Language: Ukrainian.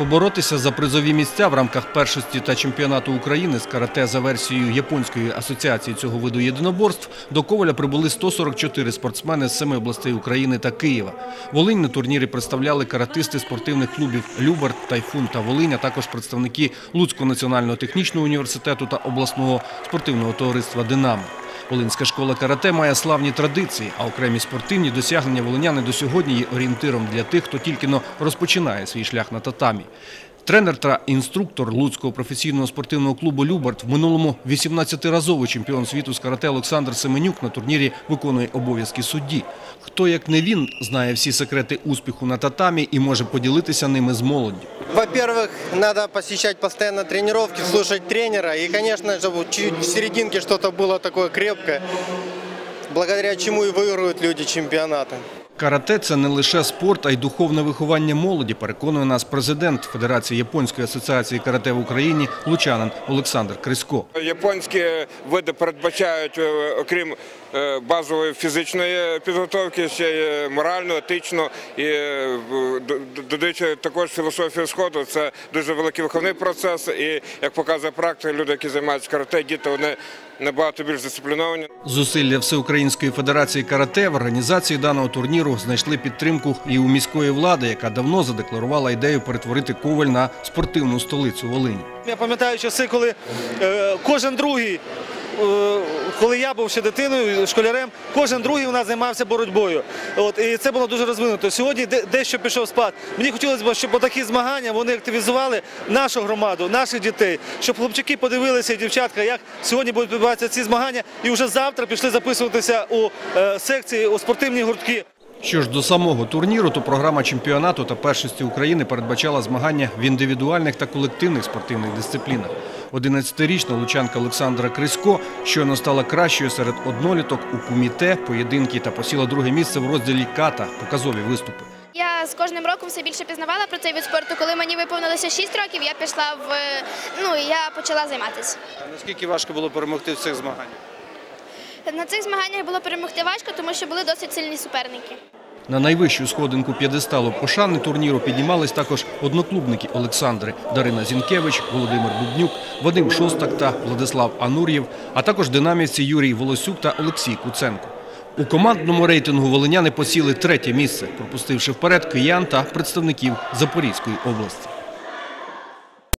Поборотися за призові місця в рамках першості та чемпіонату України з карате за версією японської асоціації цього виду єдиноборств до Коваля прибули 144 спортсмени з семи областей України та Києва. Волинь на турнірі представляли каратисти спортивних клубів Любарт, Тайфун та Волинь, а також представники Луцького національного технічного університету та обласного спортивного товариства Динамо. Волинська школа карате має славні традиції, а окремі спортивні досягнення волиняни до сьогодні є орієнтиром для тих, хто тільки но розпочинає свій шлях на татамі. Тренер та інструктор Луцького професійного спортивного клубу Любарт в минулому 18-разовий чемпіон світу з карате Олександр Семенюк на турнірі виконує обов'язки судді. Хто як не він знає всі секрети успіху на татамі і може поділитися ними з молоддю. Во-первых, надо посещать постоянно тренировки, слушать тренера. И, конечно, чтобы чуть в серединке что-то было такое крепкое, благодаря чему и выигрывают люди чемпионаты. Карате це не лише спорт, а й духовне виховання молоді, переконує нас президент Федерації Японської асоціації карате в Україні лучанин Олександр Крисько. Японські види передбачають, е, окрім е, базової фізичної підготовки, ще й моральну, етичну і е, додаючи також філософію сходу. Це дуже великий виховний процес. І як показує практика, люди, які займаються карате, діти вони набагато більш дисципліновані. Зусилля Всеукраїнської федерації карате в організації даного турніру знайшли підтримку і у міської влади, яка давно задекларувала ідею перетворити Коваль на спортивну столицю Волині. Я пам'ятаю часи, коли е, кожен другий, е, коли я був ще дитиною, школярем, кожен другий у нас займався боротьбою. От, і це було дуже розвинуто. Сьогодні дещо пішов спад. Мені хотілося б, щоб такі змагання вони активізували нашу громаду, наших дітей, щоб хлопчики подивилися і дівчатка, як сьогодні будуть відбуватися ці змагання, і вже завтра пішли записуватися у е, секції, у спортивні гуртки. Що ж до самого турніру, то програма чемпіонату та першості України передбачала змагання в індивідуальних та колективних спортивних дисциплінах. 11-річна лучанка Олександра Крисько щойно стала кращою серед одноліток у куміте, поєдинки та посіла друге місце в розділі ката показові виступи. З кожним роком все більше пізнавала про цей вид спорту. Коли мені виповнилося 6 років, я пішла в ну і я почала займатися. Наскільки важко було перемогти в цих змаганнях? На цих змаганнях було перемогти важко, тому що були досить сильні суперники. На найвищу сходинку п'єдесталу пошани турніру піднімались також одноклубники Олександри Дарина Зінкевич, Володимир Бубнюк, Вадим Шостак та Владислав Анур'єв, а також динамівці Юрій Волосюк та Олексій Куценко. У командному рейтингу волиняни посіли третє місце, пропустивши вперед киян та представників Запорізької області.